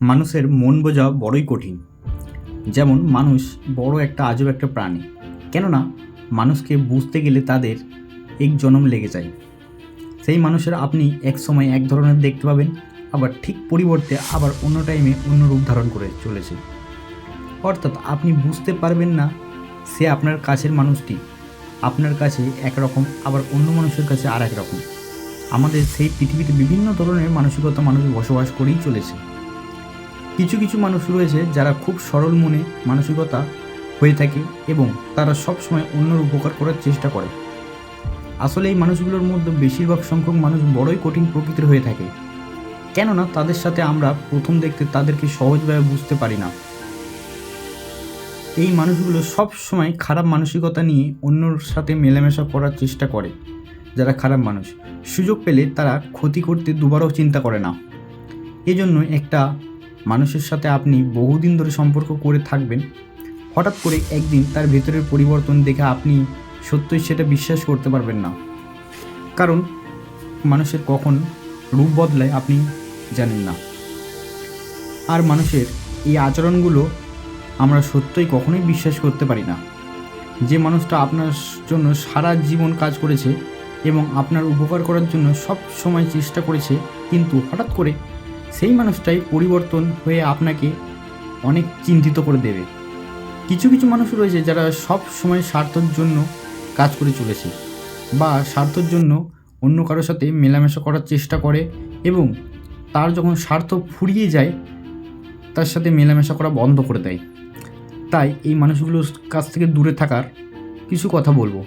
মানুষের মন বোঝা বড়ই কঠিন। যেমন মানুষ বড় একটা আজব একটা প্রাণী। কেননা, মানুষকে বুঝতে গেলে তাদের এক জনম লেগে যায়। সেই মানুষের আপনি এক সময় এক ধরনের দেখতে পাবেন, আবার ঠিক পরিবর্তে আবার অন্য টাইমে অন্য রূপ ধারণ করে চলেছে। অর্থাৎ আপনি বুঝতে পারবেন না সে আপনার কাছের মানুষটি। আপনার কাছে একরকম, আবার অন্য মানুষের কাছে আর এক রকম। আমাদের সেই পৃথিবীতে বিভিন্ন ধরনের মানসিকতা মানুষ বসবাস করেই চলেছে। কিছু কিছু মানুষ রয়েছে যারা খুব সরল মনে মানসিকতা হয়ে থাকে এবং তারা সবসময় অন্যর উপকার করার চেষ্টা করে। আসলে এই মানুষগুলোর মধ্যে বেশিরভাগ সংখ্যক মানুষ বড়ই কঠিন প্রকৃতির হয়ে থাকে। কেননা তাদের সাথে আমরা প্রথম দেখতে তাদেরকে সহজভাবে বুঝতে পারি না। এই মানুষগুলো সব সময় খারাপ মানসিকতা নিয়ে অন্যর সাথে মেলামেশা করার চেষ্টা করে, যারা খারাপ মানুষ। সুযোগ পেলে তারা ক্ষতি করতে দুবারও চিন্তা করে না। এজন্য একটা মানুষের সাথে আপনি বহুদিন ধরে সম্পর্ক করে থাকবেন, হঠাৎ করে একদিন তার ভেতরের পরিবর্তন দেখে আপনি সত্যই সেটা বিশ্বাস করতে পারবেন না। কারণ মানুষের কখন রূপ বদলায় আপনি জানেন না। আর মানুষের এই আচরণগুলো আমরা সত্যই কখনোই বিশ্বাস করতে পারি না। যে মানুষটা আপনার জন্য সারা জীবন কাজ করেছে এবং আপনার উপকার করার জন্য সব সময় চেষ্টা করেছে, কিন্তু হঠাৎ করে সেই মানুষটাই পরিবর্তন হয়ে আপনাকে অনেক চিন্তিত করে দেবে। কিছু কিছু মানুষ রয়েছে যারা সব সময় স্বার্থের জন্য কাজ করে চলেছে বা স্বার্থের জন্য অন্য কারোর সাথে মেলামেশা করার চেষ্টা করে এবং তার যখন স্বার্থ ফুরিয়ে যায়, তার সাথে মেলামেশা করা বন্ধ করে দেয়। তাই এই মানুষগুলোর কাছ থেকে দূরে থাকার কিছু কথা বলব।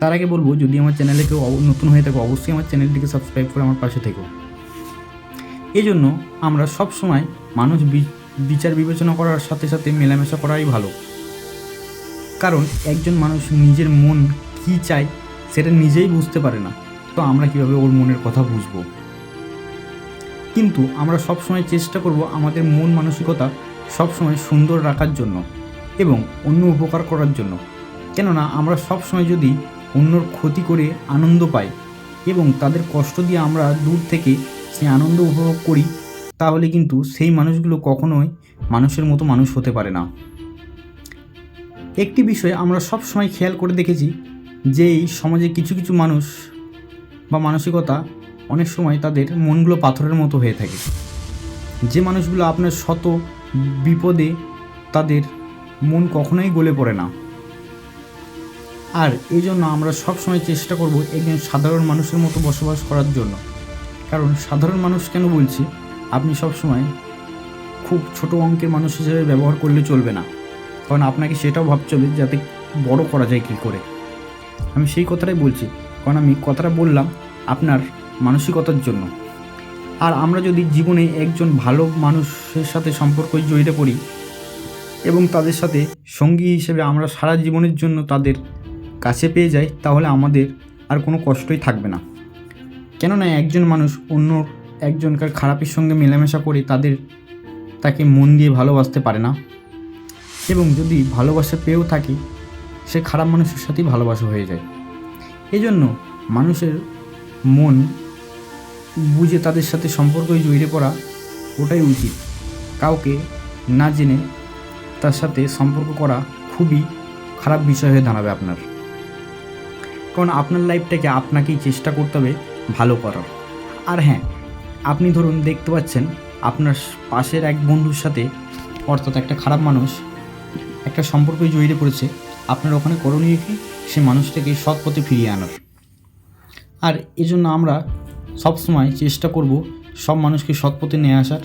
তার আগে বলব, যদি আমার চ্যানেলে কেউ নতুন হয়ে থাকে, অবশ্যই আমার চ্যানেলটিকে সাবস্ক্রাইব করে আমার পাশে থেকো। এই জন্য আমরা সব সময় মানুষ বিচার বিবেচনা করার সাথে সাথে মেলামেশা করাই ভালো। কারণ একজন মানুষ নিজের মন কী চায় সেটা নিজেই বুঝতে পারে না। তো আমরা কীভাবে ওর মনের কথা বুঝব? কিন্তু আমরা সবসময় চেষ্টা করব আমাদের মন মানসিকতা সবসময় সুন্দর রাখার জন্য এবং অন্য উপকার করার জন্য। কেননা আমরা সবসময় যদি অন্যর ক্ষতি করে আনন্দ পাই এবং তাদের কষ্ট দিয়ে আমরা দূর থেকে সেই আনন্দ উপভোগ করি, তাহলে কিন্তু সেই মানুষগুলো কখনোই মানুষের মতো মানুষ হতে পারে না। একটি বিষয় আমরা সব সময় খেয়াল করে দেখেছি যে এই সমাজে কিছু কিছু মানুষ বা মানসিকতা অনেক সময় তাদের মনগুলো পাথরের মতো হয়ে থাকে। যে মানুষগুলো আপনার শত বিপদে তাদের মন কখনোই গলে পড়ে না। আর এই জন্য আমরা সবসময় চেষ্টা করব একজন সাধারণ মানুষের মতো বসবাস করার জন্য। কারণ সাধারণ মানুষ কেন বলছি? আপনি সবসময় খুব ছোট অঙ্কের মানুষ হিসেবে ব্যবহার করলে চলবে না। কারণ আপনাকে সেটাও ভাবতে হবে যাতে বড় করা যায় কী করে। আমি সেই কথাটাই বলছি। কারণ আমি কথাটা বললাম আপনার মানসিকতার জন্য। আর আমরা যদি জীবনে একজন ভালো মানুষের সাথে সম্পর্ক জড়িয়ে পড়ি এবং তাদের সাথে সঙ্গী হিসেবে আমরা সারা জীবনের জন্য তাদের কাছে পেয়ে যাই, তাহলে আমাদের আর কোনো কষ্টই থাকবে না। কেননা একজন মানুষ অন্য একজনকার খারাপের সঙ্গে মেলামেশা করে তাদের, তাকে মন দিয়ে ভালোবাসতে পারে না। এবং যদি ভালোবাসা পেয়েও থাকে, সে খারাপ মানুষের সাথেই ভালোবাসা হয়ে যায়। এজন্য মানুষের মন বুঝে তাদের সাথে সম্পর্কে জড়িয়ে পড়া ওটাই উচিত। কাউকে না জেনে তার সাথে সম্পর্ক করা খুবই খারাপ বিষয় হয়ে দাঁড়াবে আপনার। কারণ আপনার লাইফটাকে আপনাকেই চেষ্টা করতে হবে ভালো করার। আর হ্যাঁ আপনি ধরুন দেখতে পাচ্ছেন, আপনার পাশের এক বন্ধুর সাথে অর্থাৎ একটা খারাপ মানুষ একটা সম্পর্কে জড়িয়ে পড়েছে, আপনার ওখানে করণীয় কি? সে মানুষটাকে সৎ পথে ফিরিয়ে আনার। আর এজন্য আমরা সবসময় চেষ্টা করব সব মানুষকে সৎ পথে নিয়ে আসার।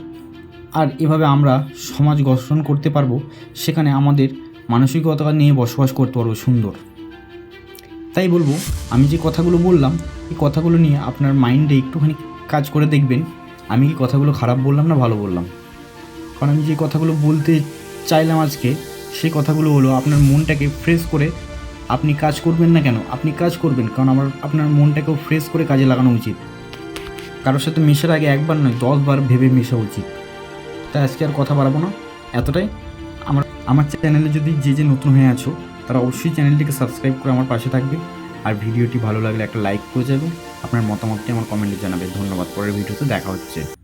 আর এভাবে আমরা সমাজ গঠন করতে পারব, সেখানে আমাদের মানসিকতা নিয়ে বসবাস করতে পারব সুন্দর। তাই বলব, আমি যে কথাগুলো বললাম, এই কথাগুলো নিয়ে আপনার মাইন্ডে একটুখানি কাজ করে দেখবেন। আমি কি কথাগুলো খারাপ বললাম না ভালো বললাম? কারণ আমি যে কথাগুলো বলতে চাইলাম আজকে সেই কথাগুলো হলো আপনার মনটাকে ফ্রেশ করে আপনি কাজ করবেন না কেন? আপনি কাজ করবেন, কারণ আমার, আপনার মনটাকেও ফ্রেশ করে কাজে লাগানো উচিত। কারোর সাথে মেশার আগে একবার নয়, দশবার ভেবে মেশা উচিত। তাই আজকে আর কথা বাড়াবো না। এতটাই। আমার আমার চ্যানেলে যদি যে যে নতুন হয়ে আছো তারা অবশ্যই চ্যানেলটিকে সাবস্ক্রাইব করে আমার পাশে থাকবে। আর ভিডিওটি ভালো লাগলে একটা লাইক করে যাবে। আপনার মতামতটি আমার কমেন্টে জানাবে। ধন্যবাদ। পরের ভিডিওতে দেখা হচ্ছে।